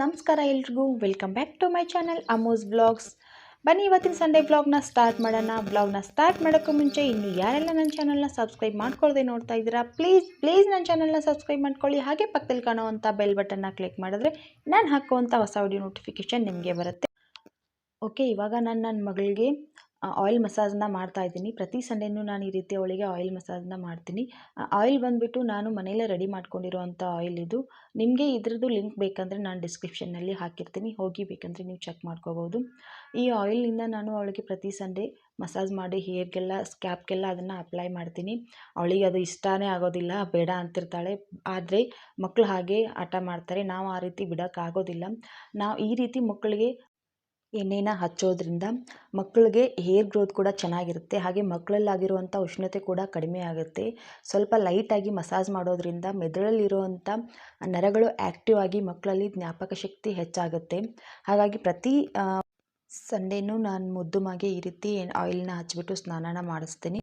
ನಮಸ್ಕಾರ ಎಲ್ರಿಗೂ. Welcome back to my channel Amos blogs ಬನ್ನಿ, ಇವತ್ತಿನ ಸಂಡೇ ಬ್ಲಾಗ್ನ ಸ್ಟಾರ್ಟ್ ಮಾಡೋಣ. ಬ್ಲಾಗ್ನ ಸ್ಟಾರ್ಟ್ ಮಾಡೋಕ್ಕೂ ಮುಂಚೆ ಇನ್ನು ಯಾರೆಲ್ಲ ನನ್ನ ಚಾನಲ್ನ ಸಬ್ಸ್ಕ್ರೈಬ್ ಮಾಡ್ಕೊಳ್ಳದೆ ನೋಡ್ತಾ ಇದ್ದೀರಾ ಪ್ಲೀಸ್ ಪ್ಲೀಸ್ ನನ್ನ ಚಾನಲ್ನ ಸಬ್ಸ್ಕ್ರೈಬ್ ಮಾಡ್ಕೊಳ್ಳಿ. ಹಾಗೆ ಪಕ್ಕದಲ್ಲಿ ಕಾಣುವಂಥ ಬೆಲ್ ಬಟನ್ನ ಕ್ಲಿಕ್ ಮಾಡಿದ್ರೆ ನಾನು ಹಾಕುವಂಥ ಹೊಸ ವಿಡಿಯೋ ನೋಟಿಫಿಕೇಷನ್ ನಿಮಗೆ ಬರುತ್ತೆ. ಓಕೆ ಇವಾಗ ನಾನು ನನ್ನ ಮಗಳಿಗೆ ಆಯಿಲ್ ಮಸಾಜನ್ನ ಮಾಡ್ತಾ ಇದ್ದೀನಿ. ಪ್ರತಿ ಸಂಡೇನೂ ನಾನು ಈ ರೀತಿ ಅವಳಿಗೆ ಆಯಿಲ್ ಮಸಾಜನ್ನ ಮಾಡ್ತೀನಿ. ಆಯಿಲ್ ಬಂದುಬಿಟ್ಟು ನಾನು ಮನೆಯಲ್ಲೇ ರೆಡಿ ಮಾಡ್ಕೊಂಡಿರುವಂಥ ಆಯಿಲ್ ಇದು. ನಿಮಗೆ ಇದ್ರದ್ದು ಲಿಂಕ್ ಬೇಕಂದರೆ ನಾನು ಡಿಸ್ಕ್ರಿಪ್ಷನ್ನಲ್ಲಿ ಹಾಕಿರ್ತೀನಿ. ಹೋಗಿ ಬೇಕಂದರೆ ನೀವು ಚೆಕ್ ಮಾಡ್ಕೋಬೋದು. ಈ ಆಯಿಲ್ನಿಂದ ನಾನು ಅವಳಿಗೆ ಪ್ರತಿ ಸಂಡೇ ಮಸಾಜ್ ಮಾಡಿ ಹೇರ್ಗೆಲ್ಲ ಸ್ಕ್ಯಾಪ್ಗೆಲ್ಲ ಅದನ್ನು ಅಪ್ಲೈ ಮಾಡ್ತೀನಿ. ಅವಳಿಗೆ ಅದು ಇಷ್ಟನೇ ಆಗೋದಿಲ್ಲ, ಬೇಡ ಅಂತಿರ್ತಾಳೆ. ಆದರೆ ಮಕ್ಕಳು ಹಾಗೆ ಹಠ ಮಾಡ್ತಾರೆ. ನಾವು ಆ ರೀತಿ ಬಿಡೋಕ್ಕಾಗೋದಿಲ್ಲ. ನಾವು ಈ ರೀತಿ ಮಕ್ಕಳಿಗೆ ಎಣ್ಣೆನ ಹಚ್ಚೋದ್ರಿಂದ ಮಕ್ಕಳಿಗೆ ಹೇರ್ ಗ್ರೋತ್ ಕೂಡ ಚೆನ್ನಾಗಿರುತ್ತೆ. ಹಾಗೆ ಮಕ್ಕಳಲ್ಲಾಗಿರುವಂಥ ಉಷ್ಣತೆ ಕೂಡ ಕಡಿಮೆ ಆಗುತ್ತೆ. ಸ್ವಲ್ಪ ಲೈಟಾಗಿ ಮಸಾಜ್ ಮಾಡೋದ್ರಿಂದ ಮೆದುಳಲ್ಲಿರುವಂಥ ನರಗಳು ಆ್ಯಕ್ಟಿವ್ ಆಗಿ ಮಕ್ಕಳಲ್ಲಿ ಜ್ಞಾಪಕ ಶಕ್ತಿ ಹೆಚ್ಚಾಗುತ್ತೆ. ಹಾಗಾಗಿ ಪ್ರತಿ ಸಂಡೇನೂ ನಾನು ಮುದ್ದು ಮಾಗೆ ಈ ರೀತಿ ಆಯಿಲ್ನ ಹಚ್ಬಿಟ್ಟು ಸ್ನಾನನ ಮಾಡಿಸ್ತೀನಿ.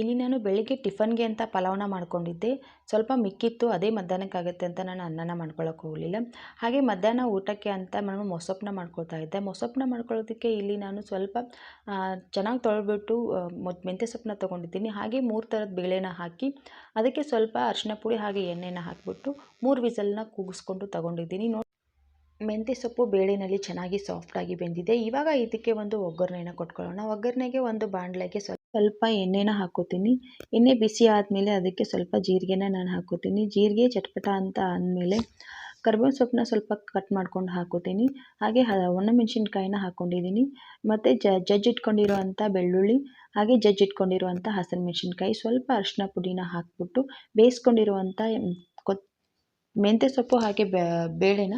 ಇಲ್ಲಿ ನಾನು ಬೆಳಿಗ್ಗೆ ಟಿಫನ್ಗೆ ಅಂತ ಪಲಾವ್ನ ಮಾಡ್ಕೊಂಡಿದ್ದೆ. ಸ್ವಲ್ಪ ಮಿಕ್ಕಿತ್ತು, ಅದೇ ಮಧ್ಯಾಹ್ನಕ್ಕಾಗುತ್ತೆ ಅಂತ ನಾನು ಅನ್ನನ ಮಾಡ್ಕೊಳ್ಳೋಕೆ ಹೋಗಲಿಲ್ಲ. ಹಾಗೆ ಮಧ್ಯಾಹ್ನ ಊಟಕ್ಕೆ ಅಂತ ನಾನು ಮೊಸಪ್ಪನ್ನ ಮಾಡ್ಕೊಳ್ತಾ ಇದ್ದೆ. ಮೊಸಪ್ಪನ್ನ ಮಾಡ್ಕೊಳ್ಳೋದಕ್ಕೆ ಇಲ್ಲಿ ನಾನು ಸ್ವಲ್ಪ ಚೆನ್ನಾಗಿ ತೊಳೆದ್ಬಿಟ್ಟು ಮೆಂತ್ಯ ಸೊಪ್ಪನ್ನ ತೊಗೊಂಡಿದ್ದೀನಿ. ಹಾಗೆ ಮೂರು ಥರದ ಬೇಳೆನ ಹಾಕಿ, ಅದಕ್ಕೆ ಸ್ವಲ್ಪ ಅರಿಶಿನ ಪುಡಿ ಹಾಗೆ ಎಣ್ಣೆನ ಹಾಕಿಬಿಟ್ಟು ಮೂರು ವಿಸಲ್ನ ಕೂಗಿಸ್ಕೊಂಡು ತೊಗೊಂಡಿದ್ದೀನಿ. ನೋಡಿ, ಮೆಂತ್ಯ ಸೊಪ್ಪು ಬೇಳೆನಲ್ಲಿ ಚೆನ್ನಾಗಿ ಸಾಫ್ಟಾಗಿ ಬೆಂದಿದೆ. ಇವಾಗ ಇದಕ್ಕೆ ಒಂದು ಒಗ್ಗರಣೆನ ಕೊಟ್ಕೊಳ್ಳೋಣ. ಒಗ್ಗರಣೆಗೆ ಒಂದು ಬಾಣಲೆಗೆ ಸ್ವಲ್ಪ ಸ್ವಲ್ಪ ಎಣ್ಣೆನ ಹಾಕೋತೀನಿ. ಎಣ್ಣೆ ಬಿಸಿ ಆದಮೇಲೆ ಅದಕ್ಕೆ ಸ್ವಲ್ಪ ಜೀರಿಗೆನ ನಾನು ಹಾಕೋತೀನಿ. ಜೀರಿಗೆ, ಚಟ್ಪಟ ಅಂತ ಅಂದಮೇಲೆ ಕರ್ಬೇವಿನ ಸೊಪ್ಪನ್ನ ಸ್ವಲ್ಪ ಕಟ್ ಮಾಡ್ಕೊಂಡು ಹಾಕೋತೀನಿ. ಹಾಗೆ ಒಣಮೆಣ್ಸಿನ್ಕಾಯಿನ ಹಾಕ್ಕೊಂಡಿದ್ದೀನಿ ಮತ್ತು ಜಜ್ಜಿಟ್ಕೊಂಡಿರುವಂಥ ಬೆಳ್ಳುಳ್ಳಿ, ಹಾಗೆ ಜಜ್ಜಿಟ್ಕೊಂಡಿರುವಂಥ ಹಸಿರು ಮೆಣಸಿನ್ಕಾಯಿ ಸ್ವಲ್ಪ ಅರಿಶಿನ ಪುಡಿನ ಹಾಕ್ಬಿಟ್ಟು ಬೇಯಿಸ್ಕೊಂಡಿರುವಂಥ ಕೊತ್, ಮೆಂತ್ಯ ಸೊಪ್ಪು ಹಾಗೆ ಬೇಳೆನ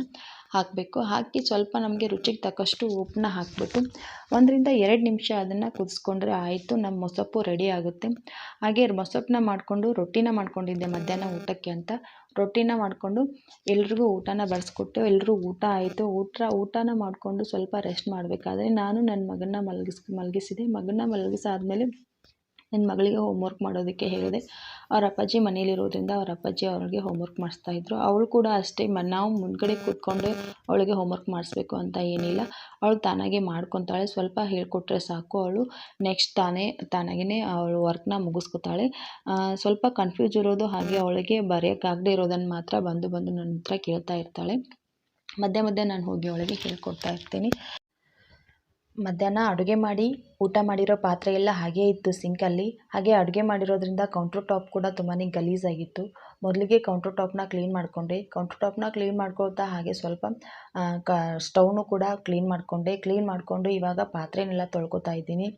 ಹಾಕಬೇಕು. ಹಾಕಿ ಸ್ವಲ್ಪ ನಮಗೆ ರುಚಿಗೆ ತಕ್ಕಷ್ಟು ಉಪ್ಪನ್ನ ಹಾಕಿಬಿಟ್ಟು ಒಂದರಿಂದ ಎರಡು ನಿಮಿಷ ಅದನ್ನು ಕುದಿಸ್ಕೊಂಡ್ರೆ ಆಯಿತು ನಮ್ಮ ಮೊಸಪ್ಪು ರೆಡಿ ಆಗುತ್ತೆ. ಹಾಗೆ ಮೊಸಪ್ಪನ್ನ ಮಾಡಿಕೊಂಡು ರೊಟ್ಟಿನ ಮಾಡ್ಕೊಂಡಿದ್ದೆ ಮಧ್ಯಾಹ್ನ ಊಟಕ್ಕೆ ಅಂತ. ರೊಟ್ಟಿನ ಮಾಡಿಕೊಂಡು ಎಲ್ರಿಗೂ ಊಟನ ಬಡಿಸ್ಕೊಟ್ಟು ಎಲ್ಲರೂ ಊಟ ಆಯಿತು, ಊಟ, ಊಟನ ಮಾಡಿಕೊಂಡು ಸ್ವಲ್ಪ ರೆಸ್ಟ್ ಮಾಡಬೇಕಾದ್ರೆ ನಾನು ನನ್ನ ಮಗನ್ನ ಮಲಗಿಸ್, ಮಲಗಿಸಿದೆ. ಮಗನ್ನ ಮಲಗಿಸಾದ್ಮೇಲೆ ನನ್ನ ಮಗಳಿಗೆ ಹೋಮ್ವರ್ಕ್ ಮಾಡೋದಕ್ಕೆ ಹೇಳಿದೆ. ಅವ್ರ ಅಪ್ಪಾಜಿ ಮನೇಲಿರೋದ್ರಿಂದ ಅವ್ರ ಅಪ್ಪಾಜಿ ಅವ್ರಿಗೆ ಹೋಮ್ವರ್ಕ್ ಮಾಡಿಸ್ತಾಯಿದ್ರು ಅವಳು ಕೂಡ ಅಷ್ಟೇ, ಮ, ನಾವು ಮುಂದ್ಗಡೆ ಕೂತ್ಕೊಂಡೆ ಅವಳಿಗೆ ಹೋಮ್ವರ್ಕ್ ಮಾಡಿಸ್ಬೇಕು ಅಂತ ಏನಿಲ್ಲ. ಅವಳು ತಾನಾಗೆ ಮಾಡ್ಕೊತಾಳೆ, ಸ್ವಲ್ಪ ಹೇಳಿಕೊಟ್ರೆ ಸಾಕು ಅವಳು. ನೆಕ್ಸ್ಟ್ ತಾನೇ ತಾನಾಗೇ ಅವಳು ವರ್ಕ್ನ ಮುಗಿಸ್ಕೊತಾಳೆ. ಸ್ವಲ್ಪ ಕನ್ಫ್ಯೂಸ್ ಇರೋದು ಹಾಗೆ ಅವಳಿಗೆ ಬರೆಯೋಕ್ಕಾಗದೆ ಇರೋದನ್ನು ಮಾತ್ರ ಬಂದು ಬಂದು ನನ್ನ ಹತ್ರ ಕೇಳ್ತಾ ಇರ್ತಾಳೆ. ಮಧ್ಯೆ ಮಧ್ಯೆ ನಾನು ಹೋಗಿ ಅವಳಿಗೆ ಹೇಳ್ಕೊಡ್ತಾ ಇರ್ತೀನಿ. ಮಧ್ಯಾಹ್ನ ಅಡುಗೆ ಮಾಡಿ, ಊಟ ಮಾಡಿರೋ ಪಾತ್ರೆ ಎಲ್ಲ ಹಾಗೇ ಇತ್ತು ಸಿಂಕಲ್ಲಿ ಹಾಗೆ ಅಡುಗೆ ಮಾಡಿರೋದ್ರಿಂದ ಕೌಂಟ್ರ್ ಟಾಪ್ ಕೂಡ ತುಂಬಾ ಗಲೀಜಾಗಿತ್ತು. ಮೊದಲಿಗೆ ಕೌಂಟ್ರ್ ಟಾಪ್ನ ಕ್ಲೀನ್ ಮಾಡಿಕೊಂಡೆ. ಕೌಂಟ್ರ್ ಟಾಪ್ನ ಕ್ಲೀನ್ ಮಾಡ್ಕೊಳ್ತಾ ಹಾಗೆ ಸ್ವಲ್ಪ ಕ ಸ್ಟೌನು ಕೂಡ ಕ್ಲೀನ್ ಮಾಡಿಕೊಂಡೆ. ಕ್ಲೀನ್ ಮಾಡಿಕೊಂಡು ಇವಾಗ ಪಾತ್ರೆನೆಲ್ಲ ತೊಳ್ಕೊತಾ ಇದ್ದೀನಿ.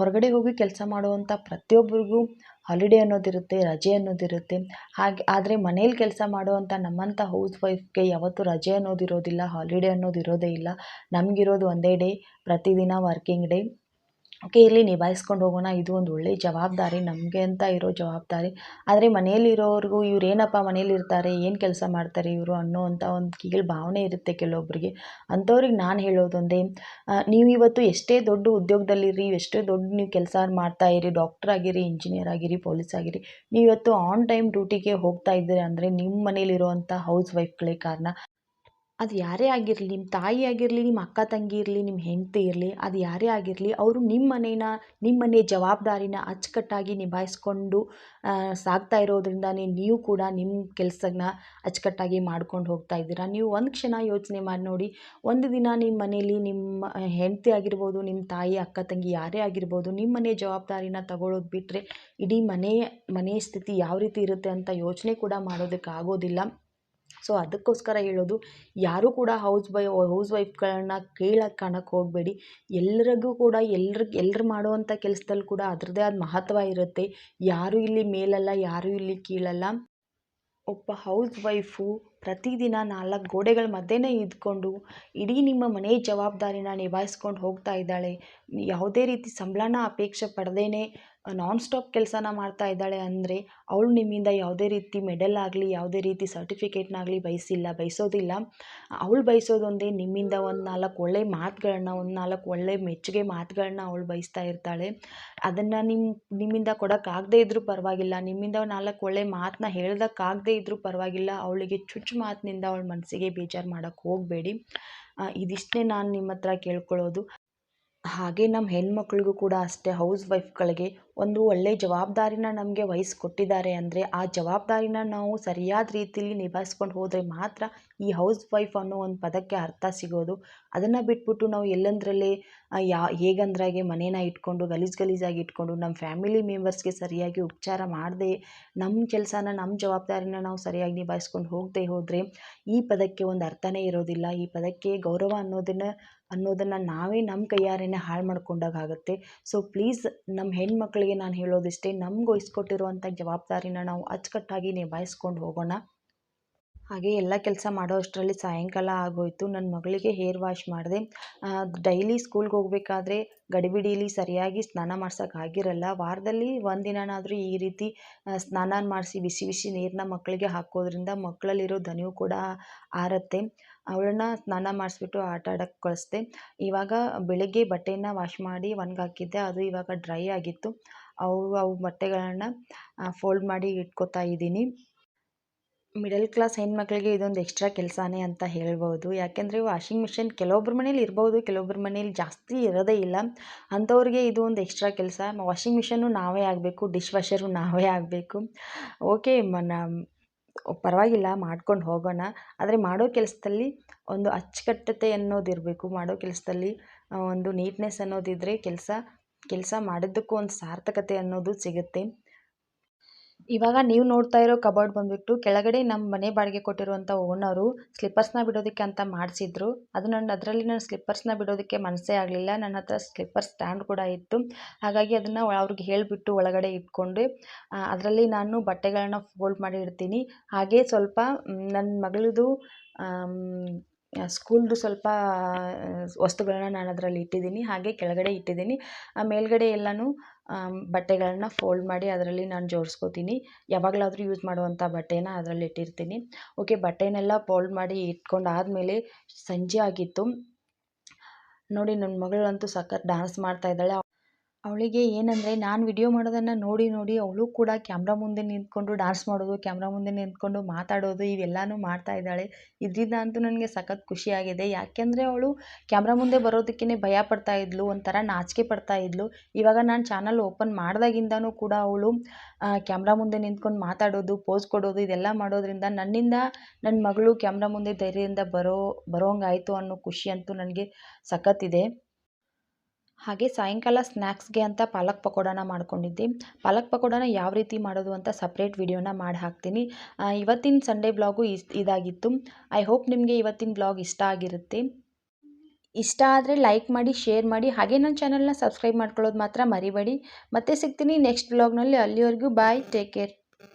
ಹೊರಗಡೆ ಹೋಗಿ ಕೆಲಸ ಮಾಡುವಂಥ ಪ್ರತಿಯೊಬ್ಬರಿಗೂ ಹಾಲಿಡೇ ಅನ್ನೋದಿರುತ್ತೆ, ರಜೆ ಅನ್ನೋದಿರುತ್ತೆ. ಹಾಗೆ ಆದರೆ ಮನೇಲಿ ಕೆಲಸ ಮಾಡುವಂಥ ನಮ್ಮಂಥ ಹೌಸ್ ವೈಫ್ಗೆ ಯಾವತ್ತೂ ರಜೆ ಅನ್ನೋದು ಇರೋದಿಲ್ಲ ಹಾಲಿಡೇ ಅನ್ನೋದು ಇರೋದೇ ಇಲ್ಲ. ನಮಗಿರೋದು ಒಂದೇ ಡೇ ಪ್ರತಿದಿನ ವರ್ಕಿಂಗ್ ಡೇ ಓಕೆ ಇರಲಿ ನಿಭಾಯಿಸ್ಕೊಂಡು ಹೋಗೋಣ, ಇದು ಒಂದು ಒಳ್ಳೆಯ ಜವಾಬ್ದಾರಿ, ನಮಗೆ ಅಂತ ಇರೋ ಜವಾಬ್ದಾರಿ. ಆದರೆ ಮನೆಯಲ್ಲಿರೋರಿಗೂ ಇವ್ರು ಏನಪ್ಪ ಮನೇಲಿರ್ತಾರೆ ಏನು ಕೆಲಸ ಮಾಡ್ತಾರೆ ಇವರು ಅನ್ನೋವಂಥ ಒಂದು ಕೀಳು ಭಾವನೆ ಇರುತ್ತೆ ಕೆಲವೊಬ್ಬರಿಗೆ ಅಂಥವ್ರಿಗೆ ನಾನು ಹೇಳೋದೊಂದೇ ನೀವು ಇವತ್ತು ಎಷ್ಟೇ ದೊಡ್ಡ ಉದ್ಯೋಗದಲ್ಲಿರಿ, ಎಷ್ಟೇ ದೊಡ್ಡ ನೀವು ಕೆಲಸ ಮಾಡ್ತಾ ಇರಿ, ಡಾಕ್ಟರ್ ಆಗಿರಿ, ಇಂಜಿನಿಯರ್ ಆಗಿರಿ, ಪೊಲೀಸ್ ಆಗಿರಿ, ನೀವು ಇವತ್ತು ಆನ್ ಟೈಮ್ ಡ್ಯೂಟಿಗೆ ಹೋಗ್ತಾ ಇದ್ದೀರಿ ಅಂದರೆ ನಿಮ್ಮ ಮನೇಲಿರುವಂಥ ಹೌಸ್ ವೈಫ್ಗಳೇ ಕಾರಣ. ಅದು ಯಾರೇ ಆಗಿರಲಿ ನಿಮ್ಮ ತಾಯಿ ಆಗಿರಲಿ ನಿಮ್ಮ ಅಕ್ಕ ತಂಗಿ ಇರಲಿ ನಿಮ್ಮ ಹೆಂಡತಿ ಇರಲಿ, ಅದು ಯಾರೇ ಆಗಿರಲಿ, ಅವರು ನಿಮ್ಮ ಮನೇನ ನಿಮ್ಮ ಮನೆ ಜವಾಬ್ದಾರಿನ ಅಚ್ಚುಕಟ್ಟಾಗಿ ನಿಭಾಯಿಸ್ಕೊಂಡು ಸಾಗ್ತಾ ಇರೋದ್ರಿಂದನೇ ನೀವು ಕೂಡ ನಿಮ್ಮ ಕೆಲಸನ ಅಚ್ಚುಕಟ್ಟಾಗಿ ಮಾಡ್ಕೊಂಡು ಹೋಗ್ತಾ ಇದ್ದೀರಾ? ನೀವು ಒಂದು ಕ್ಷಣ ಯೋಚನೆ ಮಾಡಿ ನೋಡಿ. ಒಂದು ದಿನ ನಿಮ್ಮ ಮನೇಲಿ ನಿಮ್ಮ ಹೆಂಡತಿ ಆಗಿರ್ಬೋದು ನಿಮ್ಮ ತಾಯಿ, ಅಕ್ಕ ತಂಗಿ ಯಾರೇ ಆಗಿರ್ಬೋದು ನಿಮ್ಮ ಮನೆ ಜವಾಬ್ದಾರಿನ ತಗೊಳ್ಳೋದು ಬಿಟ್ಟರೆ ಇಡೀ ಮನೆ ಮನೆಯ ಸ್ಥಿತಿ ಯಾವ ರೀತಿ ಇರುತ್ತೆ ಅಂತ ಯೋಚನೆ ಕೂಡ ಮಾಡೋದಕ್ಕೆ ಆಗೋದಿಲ್ಲ ಸೊ ಅದಕ್ಕೋಸ್ಕರ ಹೇಳೋದು, ಯಾರೂ ಕೂಡ ಹೌಸ್ ಬೈ ಹೌಸ್ ವೈಫ್ಗಳನ್ನ ಕೀಳಾಗಿ ಕಾಣಕ್ಕೆ ಹೋಗಬೇಡಿ. ಎಲ್ರಿಗೂ ಕೂಡ ಎಲ್ರಿಗೆ ಎಲ್ರು ಮಾಡುವಂಥ ಕೆಲಸದಲ್ಲಿ ಕೂಡ ಅದರದ್ದೇ ಆದ ಮಹತ್ವ ಇರುತ್ತೆ. ಯಾರೂ ಇಲ್ಲಿ ಮೇಲಲ್ಲ, ಯಾರೂ ಇಲ್ಲಿ ಕೀಳಲ್ಲ. ಒಬ್ಬ ಹೌಸ್ ವೈಫು ಪ್ರತಿದಿನ ನಾಲ್ಕು ಗೋಡೆಗಳ ಮಧ್ಯೆನೇ ಇದ್ಕೊಂಡು ಇಡೀ ನಿಮ್ಮ ಮನೆ ಜವಾಬ್ದಾರಿನ ನಿಭಾಯಿಸ್ಕೊಂಡು ಹೋಗ್ತಾ ಇದ್ದಾಳೆ. ಯಾವುದೇ ರೀತಿ ಸಂಬಳನ ಅಪೇಕ್ಷೆ ಪಡ್ದೇ ನಾನ್ ಸ್ಟಾಪ್ ಕೆಲಸನ ಮಾಡ್ತಾ ಇದ್ದಾಳೆ ಅಂದರೆ ಅವಳು ನಿಮ್ಮಿಂದ ಯಾವುದೇ ರೀತಿ ಮೆಡಲ್ ಆಗಲಿ, ಯಾವುದೇ ರೀತಿ ಸರ್ಟಿಫಿಕೇಟ್ನಾಗಲಿ ಬಯಸಿಲ್ಲ, ಬಯಸೋದಿಲ್ಲ. ಅವಳು ಬಯಸೋದೊಂದೇ ನಿಮ್ಮಿಂದ ಒಂದು ನಾಲ್ಕು ಒಳ್ಳೆ ಮಾತುಗಳನ್ನ ಒಂದು ನಾಲ್ಕು ಒಳ್ಳೆ ಮೆಚ್ಚುಗೆ ಮಾತುಗಳನ್ನ ಅವಳು ಬಯಸ್ತಾ ಇರ್ತಾಳೆ. ಅದನ್ನು ನಿಮ್ಮ ನಿಮ್ಮಿಂದ ಕೊಡೋಕ್ಕಾಗದೇ ಇದ್ದರೂ ಪರವಾಗಿಲ್ಲ. ನಿಮ್ಮಿಂದ ನಾಲ್ಕು ಒಳ್ಳೆ ಮಾತನ್ನ ಹೇಳ್ದಕ್ಕಾಗದೇ ಇದ್ದರೂ ಪರವಾಗಿಲ್ಲ. ಅವಳಿಗೆ ಚುಚ್ಚು ಮಾತಿನಿಂದ ಅವಳ ಮನಸ್ಸಿಗೆ ಬೇಜಾರು ಮಾಡೋಕ್ಕೆ ಹೋಗಬೇಡಿ. ಇದಿಷ್ಟೇ ನಾನು ನಿಮ್ಮ ಹತ್ರ ಕೇಳ್ಕೊಳ್ಳೋದು. ಹಾಗೆ ನಮ್ಮ ಹೆಣ್ಮಕ್ಳಿಗೂ ಕೂಡ ಅಷ್ಟೇ, ಹೌಸ್ ವೈಫ್ಗಳಿಗೆ ಒಂದು ಒಳ್ಳೆಯ ಜವಾಬ್ದಾರಿನ ನಮಗೆ ವಹಿಸ್ಕೊಟ್ಟಿದ್ದಾರೆ ಅಂದರೆ ಆ ಜವಾಬ್ದಾರಿನ ನಾವು ಸರಿಯಾದ ರೀತಿಲಿ ನಿಭಾಯಿಸ್ಕೊಂಡು ಹೋದರೆ ಮಾತ್ರ ಈ ಹೌಸ್ ವೈಫ್ ಅನ್ನೋ ಒಂದು ಪದಕ್ಕೆ ಅರ್ಥ ಸಿಗೋದು. ಅದನ್ನು ಬಿಟ್ಬಿಟ್ಟು ನಾವು ಎಲ್ಲೆಂದರಲ್ಲಿ ಯಾ, ಹೇಗಂದ್ರಾಗೆ ಮನೇನ ಇಟ್ಕೊಂಡು, ಗಲೀಜು ಗಲೀಜಾಗಿ ಇಟ್ಕೊಂಡು ನಮ್ಮ ಫ್ಯಾಮಿಲಿ ಮೆಂಬರ್ಸ್ಗೆ ಸರಿಯಾಗಿ ಉಪಚಾರ ಮಾಡದೆ ನಮ್ಮ ಕೆಲಸನ ನಮ್ಮ ಜವಾಬ್ದಾರಿನ ನಾವು ಸರಿಯಾಗಿ ನಿಭಾಯಿಸ್ಕೊಂಡು ಹೋಗದೆ ಹೋದರೆ ಈ ಪದಕ್ಕೆ ಒಂದು ಅರ್ಥನೇ ಇರೋದಿಲ್ಲ. ಈ ಪದಕ್ಕೆ ಗೌರವ ಅನ್ನೋದನ್ನು ಅನ್ನೋದನ್ನು ನಾವೇ ನಮ್ಮ ಕೈಯಾರೆನೇ ಹಾಳು ಮಾಡ್ಕೊಂಡಾಗ ಆಗುತ್ತೆ ಸೊ ಪ್ಲೀಸ್ ನಮ್ಮ ಹೆಣ್ಮಕ್ಳಿಗೆ ನಾನು ಹೇಳೋದಿಷ್ಟೇ, ನಮ್ಗೆ ವಹಿಸ್ಕೊಟ್ಟಿರುವಂಥ ಜವಾಬ್ದಾರಿನ ನಾವು ಅಚ್ಚುಕಟ್ಟಾಗಿ ನಿಭಾಯಿಸ್ಕೊಂಡು ಹೋಗೋಣ. ಹಾಗೆ ಎಲ್ಲ ಕೆಲಸ ಮಾಡೋ ಅಷ್ಟರಲ್ಲಿ ಸಾಯಂಕಾಲ ಆಗೋಯಿತು ನನ್ನ ಮಗಳಿಗೆ ಹೇರ್ ವಾಶ್ ಮಾಡಿದೆ. ಡೈಲಿ ಸ್ಕೂಲ್ಗೆ ಹೋಗಬೇಕಾದ್ರೆ ಗಡಿಬಿಡೀಲಿ ಸರಿಯಾಗಿ ಸ್ನಾನ ಮಾಡ್ಸೋಕ್ಕಾಗಿರಲ್ಲ ವಾರದಲ್ಲಿ ಒಂದಿನನಾದರೂ ಈ ರೀತಿ ಸ್ನಾನ ಮಾಡಿಸಿ, ಬಿಸಿ ಬಿಸಿ ನೀರನ್ನ ಮಕ್ಕಳಿಗೆ ಹಾಕೋದ್ರಿಂದ ಮಕ್ಕಳಲ್ಲಿರೋ ದಣಿವು ಕೂಡ ಆರುತ್ತೆ. ಅವಳನ್ನ ಸ್ನಾನ ಮಾಡಿಸ್ಬಿಟ್ಟು ಆಟ ಆಡೋಕ್ಕೆ ಕಳಿಸ್ದೆ. ಇವಾಗ ಬೆಳಗ್ಗೆ ಬಟ್ಟೆನ ವಾಶ್ ಮಾಡಿ ಒಣಗಾಕಿದ್ದೆ ಅದು ಇವಾಗ ಡ್ರೈ ಆಗಿತ್ತು. ಅವು ಅವು ಬಟ್ಟೆಗಳನ್ನು ಫೋಲ್ಡ್ ಮಾಡಿ ಇಟ್ಕೋತಾ ಇದ್ದೀನಿ. ಮಿಡಲ್ ಕ್ಲಾಸ್ ಹೆಣ್ಮಕ್ಳಿಗೆ ಇದೊಂದು ಎಕ್ಸ್ಟ್ರಾ ಕೆಲಸನೇ ಅಂತ ಹೇಳ್ಬೋದು. ಯಾಕೆಂದರೆ ವಾಷಿಂಗ್ ಮಿಷಿನ್ ಕೆಲವೊಬ್ಬರ ಮನೇಲಿ ಇರ್ಬೋದು ಕೆಲವೊಬ್ಬರ ಮನೇಲಿ ಜಾಸ್ತಿ ಇರೋದೇ ಇಲ್ಲ. ಅಂಥವ್ರಿಗೆ ಇದು ಒಂದು ಎಕ್ಸ್ಟ್ರಾ ಕೆಲಸ. ವಾಷಿಂಗ್ ಮಿಷನ್ನು ನಾವೇ ಆಗಬೇಕು ಡಿಶ್ ವಾಷರು ನಾವೇ ಆಗಬೇಕು. ಓಕೆ ಮನ ಪರವಾಗಿಲ್ಲ ಮಾಡ್ಕೊಂಡು ಹೋಗೋಣ. ಆದರೆ ಮಾಡೋ ಕೆಲಸದಲ್ಲಿ ಒಂದು ಅಚ್ಚುಕಟ್ಟತೆ ಅನ್ನೋದಿರಬೇಕು ಮಾಡೋ ಕೆಲಸದಲ್ಲಿ ಒಂದು ನೀಟ್ನೆಸ್ ಅನ್ನೋದಿದ್ದರೆ ಕೆಲಸ ಕೆಲಸ ಮಾಡಿದ್ದಕ್ಕೂ ಒಂದು ಸಾರ್ಥಕತೆ ಅನ್ನೋದು ಸಿಗುತ್ತೆ. ಇವಾಗ ನೀವು ನೋಡ್ತಾ ಇರೋ ಕಬೋರ್ಡ್ ಬಂದ್ಬಿಟ್ಟು ಕೆಳಗಡೆ ನಮ್ಮ ಮನೆ ಬಾಡಿಗೆ ಕೊಟ್ಟಿರುವಂಥ ಓನರು ಸ್ಲಿಪ್ಪರ್ಸ್ನ ಬಿಡೋದಕ್ಕೆ ಅಂತ ಮಾಡಿಸಿದ್ರು. ಅದು ನನ್ನ ಅದರಲ್ಲಿ ನಾನು ಸ್ಲಿಪ್ಪರ್ಸ್ನ ಬಿಡೋದಕ್ಕೆ ಮನಸ್ಸೇ ಆಗಲಿಲ್ಲ. ನನ್ನ ಹತ್ರ ಸ್ಲಿಪ್ಪರ್ ಸ್ಟ್ಯಾಂಡ್ ಕೂಡ ಇತ್ತು. ಹಾಗಾಗಿ ಅದನ್ನು ಅವ್ರಿಗೆ ಹೇಳಿಬಿಟ್ಟು ಒಳಗಡೆ ಇಟ್ಕೊಂಡು. ಅದರಲ್ಲಿ ನಾನು ಬಟ್ಟೆಗಳನ್ನ ಫೋಲ್ಡ್ ಮಾಡಿ ಇಡ್ತೀನಿ ಹಾಗೆ ಸ್ವಲ್ಪ ನನ್ನ ಮಗಳದು ಸ್ಕೂಲ್ದು ಸ್ವಲ್ಪ ವಸ್ತುಗಳನ್ನ ನಾನು ಅದರಲ್ಲಿ ಇಟ್ಟಿದ್ದೀನಿ. ಹಾಗೆ ಕೆಳಗಡೆ ಇಟ್ಟಿದ್ದೀನಿ. ಮೇಲ್ಗಡೆ ಎಲ್ಲನೂ ಬಟ್ಟೆಗಳನ್ನ ಫೋಲ್ಡ್ ಮಾಡಿ ಅದರಲ್ಲಿ ನಾನು ಜೋಡಿಸ್ಕೋತೀನಿ. ಯಾವಾಗಲಾದರೂ ಯೂಸ್ ಮಾಡುವಂಥ ಬಟ್ಟೆನ ಅದರಲ್ಲಿ ಇಟ್ಟಿರ್ತೀನಿ. ಓಕೆ ಬಟ್ಟೆನೆಲ್ಲ ಫೋಲ್ಡ್ ಮಾಡಿ ಇಟ್ಕೊಂಡಾದಮೇಲೆ ಸಂಜೆ ಆಗಿತ್ತು. ನೋಡಿ ನನ್ನ ಮಗಳಂತೂ ಸಖತ್ ಡ್ಯಾನ್ಸ್ ಮಾಡ್ತಾ ಇದ್ದಾಳೆ. ಅವಳಿಗೆ ಏನಂದರೆ, ನಾನು ವಿಡಿಯೋ ಮಾಡೋದನ್ನು ನೋಡಿ ನೋಡಿ ಅವಳು ಕೂಡ ಕ್ಯಾಮ್ರಾ ಮುಂದೆ ನಿಂತ್ಕೊಂಡು ಡಾನ್ಸ್ ಮಾಡೋದು ಕ್ಯಾಮ್ರಾ ಮುಂದೆ ನಿಂತ್ಕೊಂಡು ಮಾತಾಡೋದು, ಇವೆಲ್ಲನೂ ಮಾಡ್ತಾ ಇದ್ದಾಳೆ. ಇದರಿಂದ ಅಂತೂ ನನಗೆ ಸಖತ್ ಖುಷಿಯಾಗಿದೆ ಯಾಕೆಂದರೆ ಅವಳು ಕ್ಯಾಮ್ರಾ ಮುಂದೆ ಬರೋದಕ್ಕೇ ಭಯ ಪಡ್ತಾ ಇದ್ಲು, ಒಂಥರ ನಾಚಿಕೆ ಪಡ್ತಾ ಇದ್ಲು. ಇವಾಗ ನಾನು ಚಾನಲ್ ಓಪನ್ ಮಾಡಿದಾಗಿಂದನೂ ಕೂಡ ಅವಳು ಕ್ಯಾಮ್ರಾ ಮುಂದೆ ನಿಂತ್ಕೊಂಡು ಮಾತಾಡೋದು ಪೋಸ್ ಕೊಡೋದು, ಇದೆಲ್ಲ ಮಾಡೋದ್ರಿಂದ ನನ್ನಿಂದ ನನ್ನ ಮಗಳು ಕ್ಯಾಮ್ರಾ ಮುಂದೆ ಧೈರ್ಯದಿಂದ ಬರೋ, ಬರೋಂಗಾಯಿತು ಅನ್ನೋ ಖುಷಿ ಅಂತೂ ನನಗೆ ಸಖತ್ತಿದೆ ಹಾಗೆ ಸಾಯಂಕಾಲ ಸ್ನ್ಯಾಕ್ಸ್ಗೆ ಅಂತ ಪಾಲಕ್ ಪಕೋಡನ ಮಾಡ್ಕೊಂಡಿದ್ದೆ. ಪಾಲಕ್ ಪಕೋಡನ ಯಾವ ರೀತಿ ಮಾಡೋದು ಅಂತ ಸಪ್ರೇಟ್ ವಿಡಿಯೋನ ಮಾಡಿ ಹಾಕ್ತೀನಿ. ಇವತ್ತಿನ ಸಂಡೇ ಬ್ಲಾಗು ಇದಾಗಿತ್ತು. ಐ ಹೋಪ್ ನಿಮಗೆ ಇವತ್ತಿನ ಬ್ಲಾಗ್ ಇಷ್ಟ ಆಗಿರುತ್ತೆ. ಇಷ್ಟ ಆದರೆ ಲೈಕ್ ಮಾಡಿ ಶೇರ್ ಮಾಡಿ, ಹಾಗೆ ನನ್ನ ಚಾನಲ್ನ ಸಬ್ಸ್ಕ್ರೈಬ್ ಮಾಡ್ಕೊಳ್ಳೋದು ಮಾತ್ರ ಮರಿಬೇಡಿ. ಮತ್ತೆ ಸಿಗ್ತೀನಿ ನೆಕ್ಸ್ಟ್ ಬ್ಲಾಗ್ನಲ್ಲಿ ಅಲ್ಲಿವರೆಗೂ ಬಾಯ್ ಟೇಕ್ ಕೇರ್